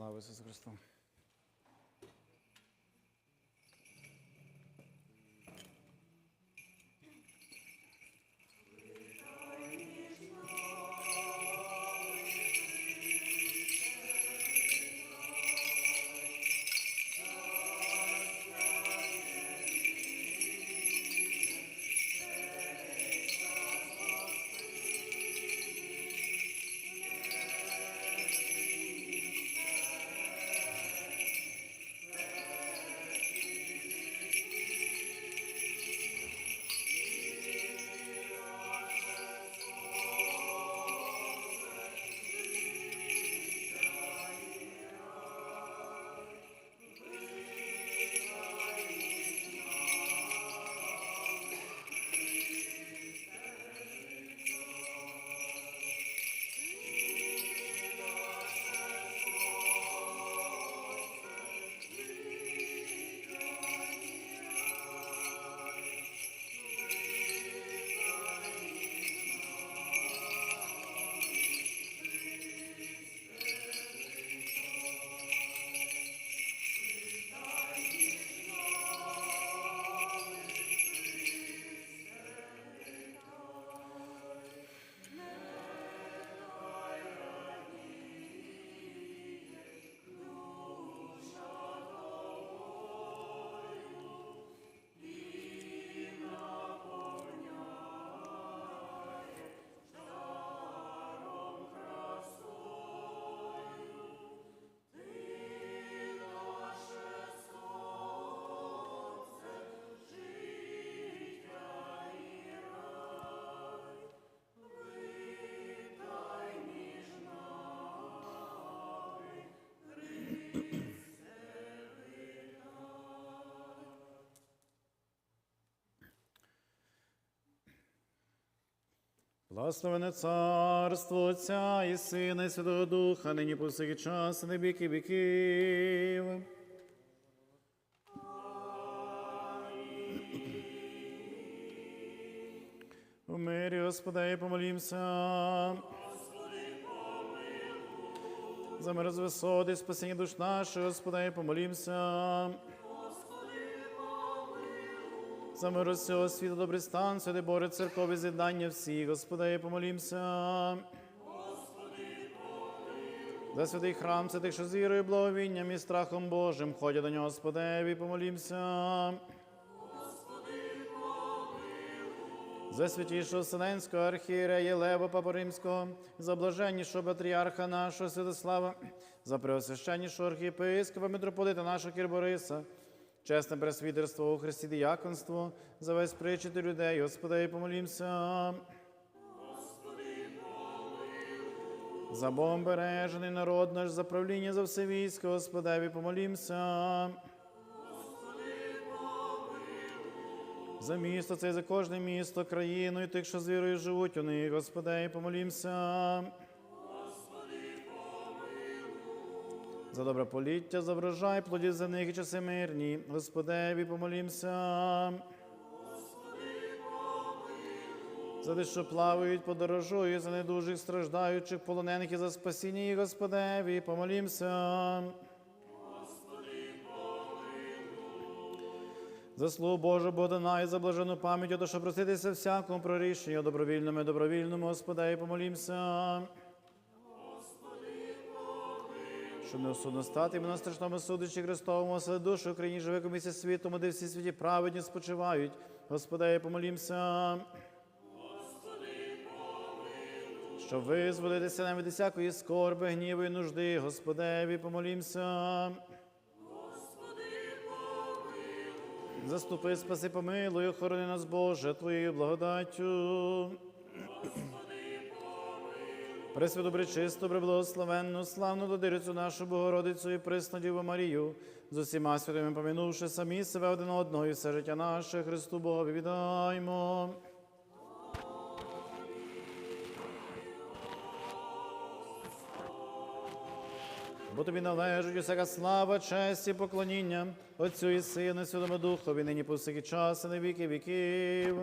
Слава Ісусу Христу! Благословене царство Отця і Сина, і Святого Духа, нині по всякий час, і на віки віків. У мирі, Господи, помолімся. За мир з висоти, спасіння душ наших, Господи, помолімся. За мир світу, добрий стан, святи Боже, церкові з'єднання всіх, Господи, помолімся. За святий храм, святих, що з вірою, благовінням і страхом Божим, ходять до нього, Господеві, помолімся. За святішого Вселенського архієрея Лева Папа Римського, за блаженнішого патріарха нашого Святослава, за преосвященнішого архієпископа митрополита нашого Кірбориса, чесне пресвітерство у Христі діяконство, за весь причити людей, Господи, помолімся. За Богом бережений народ наш, за правління за все військо, Господеві, помолімся. За місто це і за кожне місто, країну і тих, що з вірою живуть у них, Господи, помолімся. За доброполіття, за врожай, плодів за них і часи мирні, Господеві, помолімся. За тих, що плавають, подорожують, за недужих страждаючих, полонених і за спасіння їх, Господеві, помолімся. За слово Боже Богдана і за блажену пам'ять, ото, що проситися всякому про рішення добровільному і добровільному, Господи, помолімся. Щоб не осудно стати на страшному судичі Христовому, осели душу Україні живе комісія світу, де всі світі праведні спочивають. Господи, помолімся. Щоб визволитися нам від всякої скорби, гніву і нужди, Господеві, помолімся. Заступи, спаси, помилуй, охорони нас, Боже, Твоєю благодаттю. Пресвяту, пречисту, преблагословенну, славну додирицю нашу Богородицю і присну Діву Марію, з усіма святими помінувши самі себе один одного і все життя наше, Христу Богові віддаймо. Бо тобі належить усяка слава, честь і поклоніння Отцю і Сину, Святому Духові, нині по всякий час на віки віків.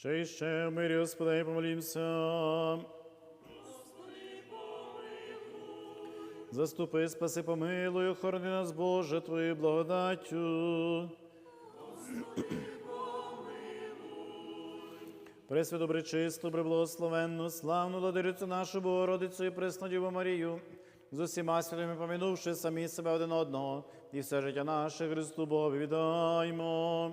Ще ще в мирі, Господи, помолімся. Заступи, спаси, помилуй, охорони нас, Боже, Твоєю благодаттю. Пресвяту, пречисту, преблагословенну, славну владирицю нашу Богородицю і пресну Діву Марію, з усіма святими помінувши самі себе один одного, і все життя наше Христу Богу віддаймо.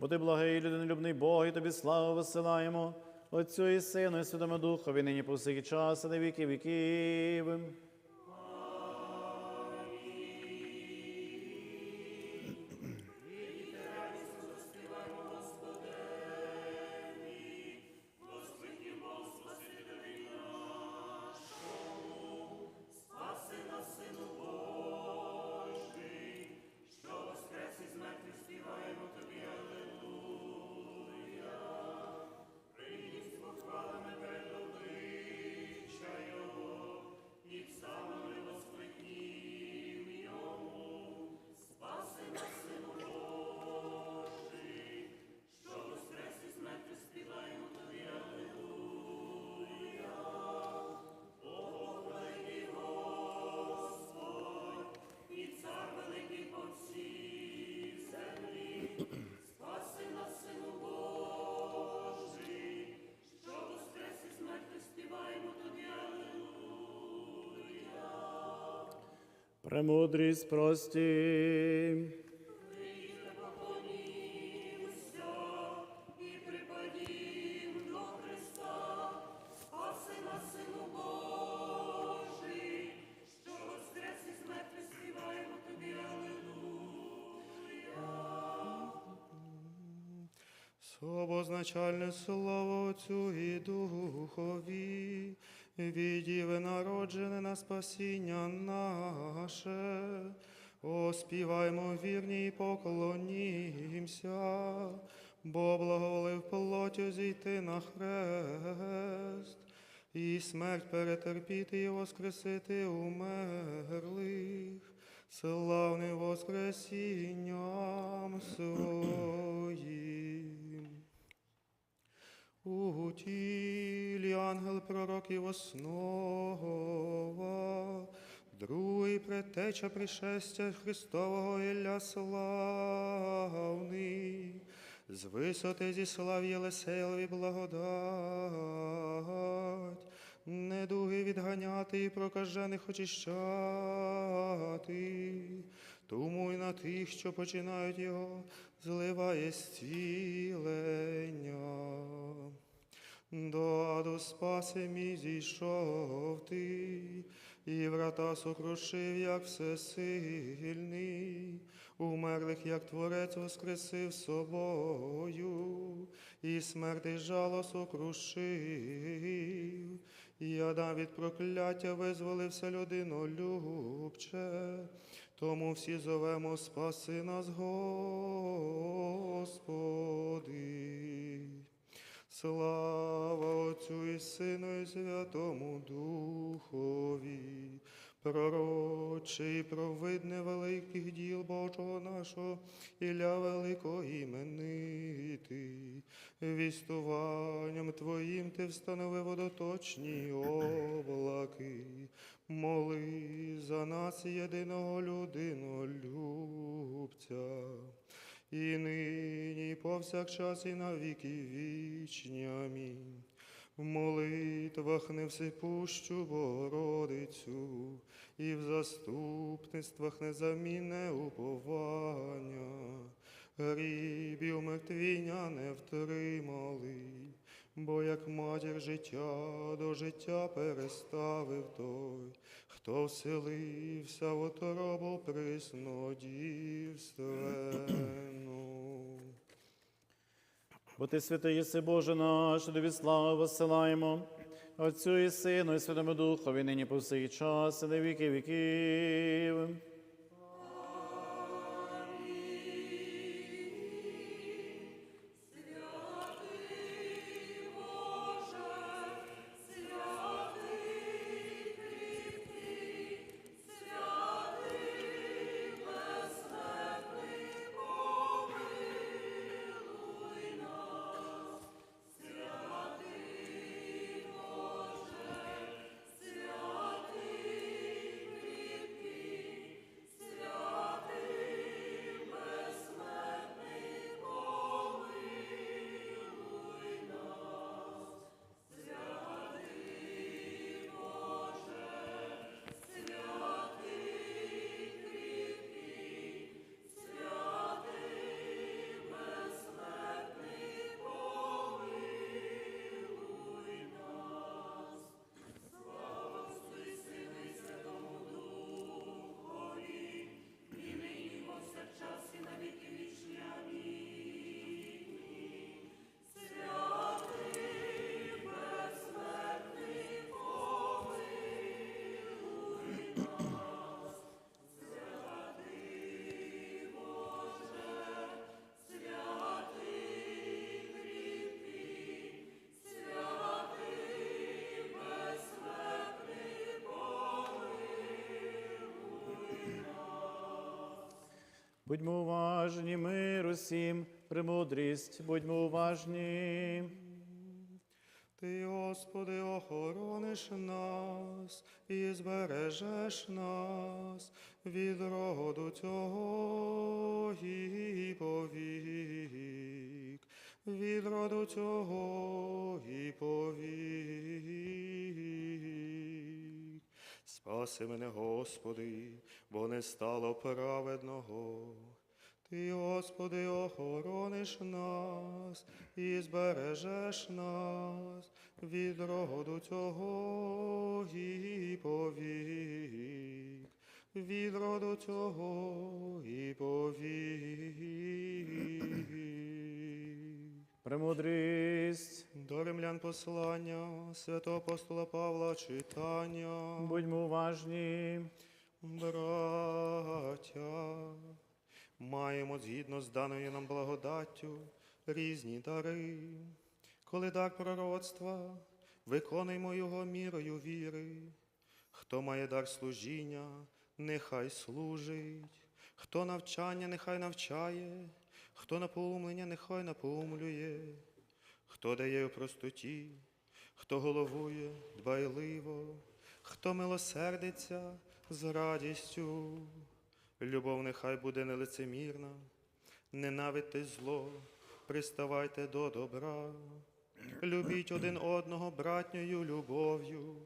Бо ти благий, людинолюбний Бог, і тобі славу висилаємо, Отцю і Сину, і Святому Духові, нині по всіх час, і на віки віків. Премудрість прості. Обозначальне слово Отцю і Духові, відіве народжене на спасіння наше. Оспіваймо вірні і поклонімся, бо благоволив плотю зійти на хрест, і смерть перетерпіти і воскресити умерлих, славним воскресінням ангел пророк і основа, другий предтеча пришестя Христового Ілля славний, з висоти зі слав Єлисеєві благодать, недуги відганяти і прокажених очищати, тому й на тих, що починають його, зливає зцілення. До аду спаси мій зійшов ти, і врата сокрушив, як всесильний, умерлих, як творець воскресив собою, і смерти жало сокрушив, і Адам від прокляття визволився людинолюбче, тому всі зовемо спаси нас, Господи. Слава Отцю і Сину, і Святому Духові, пророче і провидне великих діл Божого нашого, Ілля великого іменитий, вістуванням Твоїм ти встановив водоточні облаки, моли за нас єдиного людинолюбця. І нині, повсякчас, і на віки вічні. Амінь. В молитвах невсипущу Богородицю, і в заступництвах незамінне уповання, грібів мертвіння не втримали, бо як матір життя до життя переставив той, хто вселився в оторобу приснодівственну. Бо ти святий єси Боже наш, тобі славу висилаємо, Отцю і Сину, і Святому Духові, нині по всій час, і на віки віків. Будьмо уважні, мир усім, премудрість, будьмо уважні. Ти, Господи, охорониш нас і збережеш нас від роду цього і повік, від роду цього і повік. Спаси мене, Господи, бо не стало праведного. Ти, Господи, охорониш нас і збережеш нас від роду цього і повік, від роду цього і повік. Премудрість, До римлян послання святого апостола Павла читання. будьмо уважні. Браття, маємо згідно з даною нам благодаттю різні дари. Коли дар пророцтва, виконуємо його мірою віри. Хто має дар служіння, нехай служить, хто навчання, нехай навчає, хто напоумлення, нехай напоумлює, хто дає у простоті, хто головує дбайливо, хто милосердиться з радістю. Любов нехай буде нелицемірна, ненавидьте зло, приставайте до добра, любіть один одного братньою любов'ю,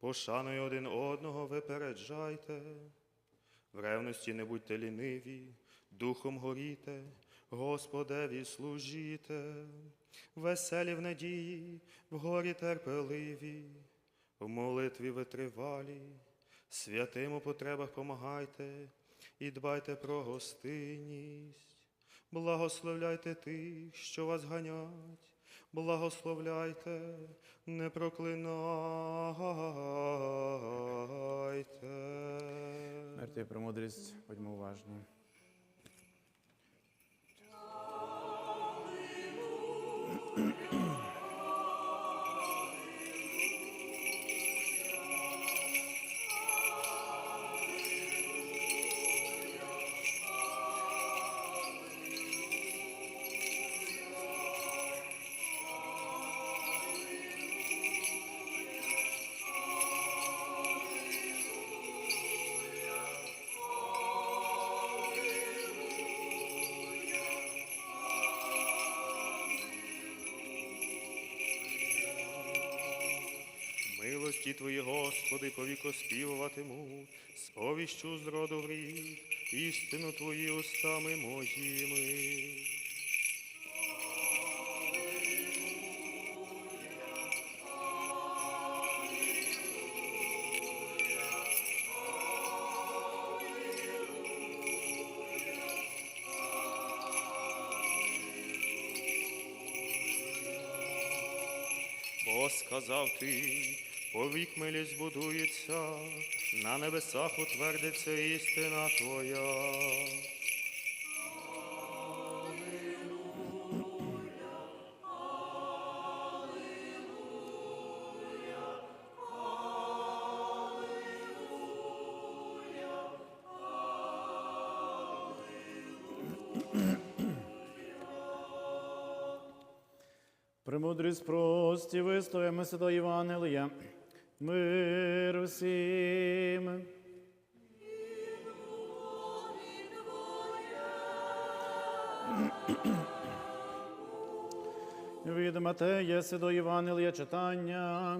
пошаною один одного випереджайте, в ревності не будьте ліниві, духом горіте, Господеві служіте, веселі в надії, в горі терпеливі, в молитві витривалі, святим у потребах помагайте і дбайте про гостинність. Благословляйте тих, що вас ганять, благословляйте, не проклинайте. Мертві і премудрість, будьмо уважні. Милості Твої, Господи, повіко співуватиму, сповіщу з роду в рід, істину Твої устами моїми. О, сказав ти, повік милість будується, на небесах утвердиться істина Твоя. Премудрість прості, вистоїмося до Євангелія. Мир усім. Від Матея до Євангелія читання.